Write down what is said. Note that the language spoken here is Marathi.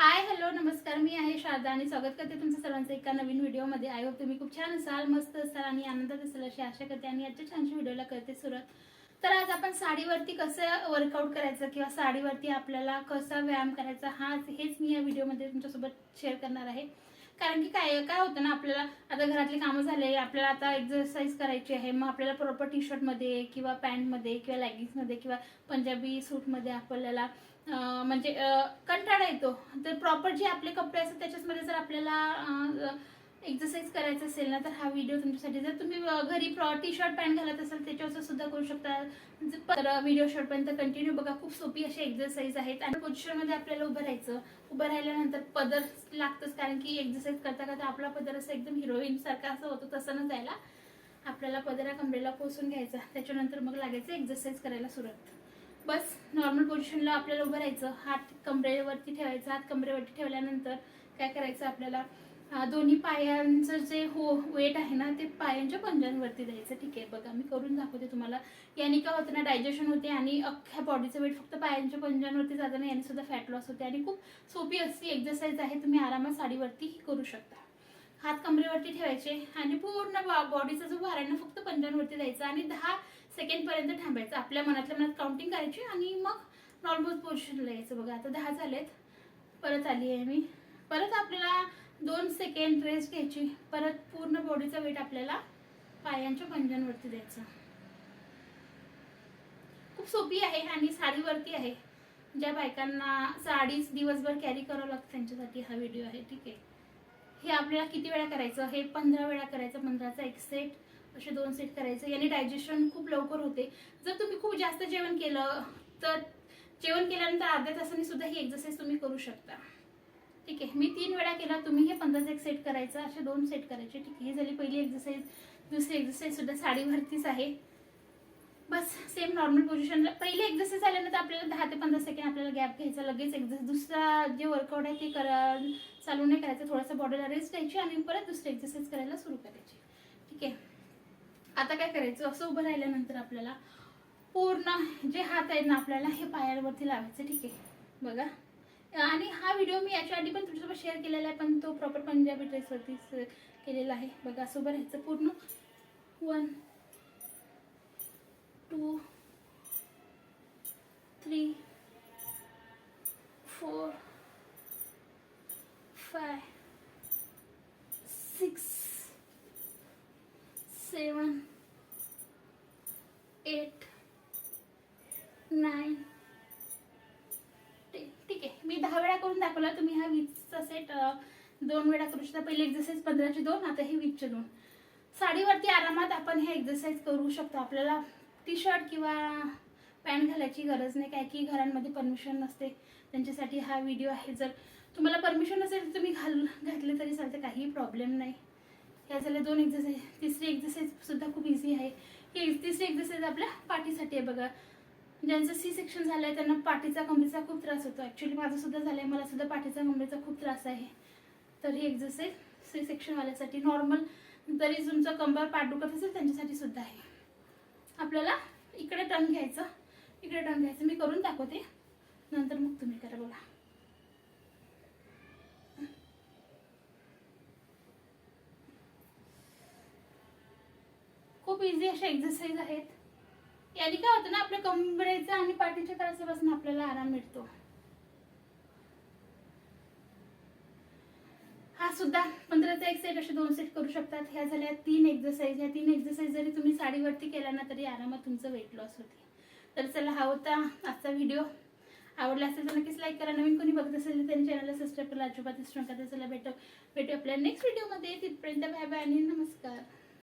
हाय हॅलो नमस्कार. मी आहे शारदा आणि स्वागत करते तुमचं सर्वांचं एका नवीन व्हिडिओमध्ये. आय होप तुम्ही खूप छान असाल मस्त असाल आणि आनंदात असाल अशी आशा करते आणि आजच्या छानशी व्हिडिओला करते सुरुवात. तर आज आपण साडीवरती कसं वर्कआउट करायचं किंवा साडीवरती आपल्याला कसा व्यायाम करायचा हा हेच मी या व्हिडिओमध्ये तुमच्यासोबत शेअर करणार आहे. कारण की काय काय होतं ना आपल्याला आता घरातली कामं झाले आपल्याला आता एक्झरसाईज करायची आहे मग आपल्याला प्रॉपर टी शर्टमध्ये किंवा पॅन्टमध्ये किंवा लेगिन्समध्ये किंवा पंजाबी सूटमध्ये आपल्याला म्हणजे कंटाळा येतो. तर प्रॉपर जे आपले कपडे असतात त्याच्यामध्ये जर आपल्याला एक्सरसाइज करायचं असेल ना तर हा व्हिडिओ तुमच्यासाठी. जर तुम्ही घरी प्रॉ टी शर्ट पॅन्ट घालत असाल त्याच्यावर सुद्धा करू शकता. तर व्हिडिओ शॉर्टपर्यंत कंटिन्यू बघा खूप सोपी अशी एक्सरसाइज आहेत. आणि पोझिशनमध्ये आपल्याला उभं राहायचं. उभं राहिल्यानंतर पदर लागतंच कारण की एक्सरसाइज करता करता आपला पदर असं एकदम हिरोईन सारखा असं होतं तसं न जायला. आपल्याला पदरा कमरेला पोसून घ्यायचा. त्याच्यानंतर मग लागायचं एक्सरसाइज करायला सुरुवात. बस नॉर्मल पोझिशनला आपल्याला उभं राहायचं. हात कमरेवरती ठेवायचा. हात कमरेवरती ठेवल्यानंतर काय करायचं आपल्याला? दोन्ही पायांचं जे हो वेट आहे ना ते पायांच्या पंजांवरती द्यायचं. ठीक आहे बघा मी करून दाखवते तुम्हाला. याने काय होतं ना डायजेशन होते आणि अख्ख्या बॉडीचं वेट फक्त पायांच्या पंजांवरती जातं ना याने सुद्धा फॅट लॉस होते. आणि खूप सोपी अशी एक्सरसाइज आहे तुम्ही आरामात साडीवरतीही करू शकता. हात कमरेवरती ठेवायचे आणि पूर्ण बॉडीचा जो भार आहे ना फक्त पंजांवरती द्यायचा आणि दहा सेकंड पर्यंत थांबायचं. आपल्या मनातल्या मनात काउंटिंग करायची आणि मग नॉर्मल पोझिशनला यायचं. बघा आता दहा झालेत. परत आली आहे मी. परत आपल्याला दोन सेकंड रेस्ट घ्यायची. परत पूर्ण बॉडीचा वेट आपल्याला पायांच्या पंजांवरती द्यायचं. खूप सोपी आहे आणि साडीवरती आहे. ज्या बायकांना साडीच दिवसभर कॅरी करावं लागतं त्यांच्यासाठी हा व्हिडिओ आहे. ठीक आहे. हे आपल्याला किती वेळा करायचं? हे पंधरा वेळा करायचं. पंधराचा एक सेट असे दोन सेट करायचं. याने डायजेशन खूप लवकर होते. जर तुम्ही खूप जास्त जेवण केलं तर जेवण केल्यानंतर अर्ध्या तासाने सुद्धा ही एक्सरसाइज तुम्ही करू शकता. ठीक आहे. मी तीन वेळा केला तुम्ही हे पंधरा एक सेट करायचं असे दोन सेट करायचे. ठीक आहे. ही झाली पहिली एक्सरसाइज दुसरी एक्सरसाइज सुद्धा साडीवरतीच आहे. बस सेम नॉर्मल पोझिशनला पहिली एक्सरसाइज झाल्यानंतर आपल्याला दहा ते पंधरा सेकंड आपल्याला गॅप घ्यायचा. लगेच एक्सरसाइज दुसरा जे वर्कआउट आहे ते करा चालू नाही करायचं. थोडंसं बॉडीला रेस्ट द्यायची आणि परत दुसरी एक्सरसाइज करायला सुरू करायची. ठीक आहे. आता काय करायचं? असं उभं राहिल्यानंतर आपल्याला पूर्ण जे हात आहेत ना आपल्याला हे पायावरती लावायचं ठीक आहे? बघा. आणि हा व्हिडिओ मी याच्या आधी पण तुमच्यासोबत शेअर केलेला आहे पण तो प्रॉपर पंजाबी ड्रेसवरतीच केलेला आहे. बघा असं उभं राहायचं पूर्ण. One two three seven eight nine. ठीक आहे. मी दहा वेळा करून दाखवला. तुम्ही हा वीजचा सेट दोन वेळा करू शकता. पहिले एक्सरसाइज पंधराचे दोन आता हे वीजचे दोन. साडीवरती आरामात आपण हे एक्सरसाइज करू शकतो. आपल्याला टी शर्ट किंवा पॅन्ट घालायची गरज नाही. काय की घरांमध्ये परमिशन नसते. त्यांच्यासाठी हा व्हिडिओ आहे. जर तुम्हाला परमिशन नसेल तर तुम्ही घाल घातले तरी चालते. काहीही प्रॉब्लेम नाही. ह्या झाल्या दोन एक्सरसाइज तिसरी एक्सरसाइज सुद्धा खूप इझी आहे. ही तिसरी एक्सरसाइज आपल्या पाठीसाठी आहे बघा. ज्यांचं सी सेक्शन झालं आहे त्यांना पाठीचा कमरेचा खूप त्रास होतो. ॲक्च्युली माझं सुद्धा झालं आहे मला सुद्धा पाठीचा कमरेचा खूप त्रास आहे. तर ही एक्सरसाइज सी सेक्शनवाल्यासाठी नॉर्मल जरी तुमचं कंबर पाठ दुखत असेल त्यांच्यासाठी सुद्धा आहे. आपल्याला इकडे टर्न घ्यायचं. इकडे टर्न घ्यायचं. मी करून दाखवते. नंतर मग तुम्ही करा बोला खूप इझी अशा एक्झरसाईज आहेत. याने काय होतं ना आपल्या कंबरेचा आणि पाठीच्या त्रासापासून आपल्याला आराम मिळतो. हा सुद्धा पंधराचा एक सेट असे दोन सेट करू शकतात. ह्या झाल्या तीन एक्झरसाईज ह्या तीन एक्झरसाईज जरी तुम्ही साडीवरती केल्या ना तरी आरामात तुमचं वेट लॉस होते. तर चला हा होता आजचा व्हिडिओ आवडला असेल तर नक्कीच लाईक करा. नवीन कोणी बघत असेल तर त्यांनी चॅनलला सबस्क्राईब करा. अजिबात विसरू नका तर चला भेटू भेटू आपल्या नेक्स्ट व्हिडिओमध्ये तिथपर्यंत बाय बाय आणि नमस्कार.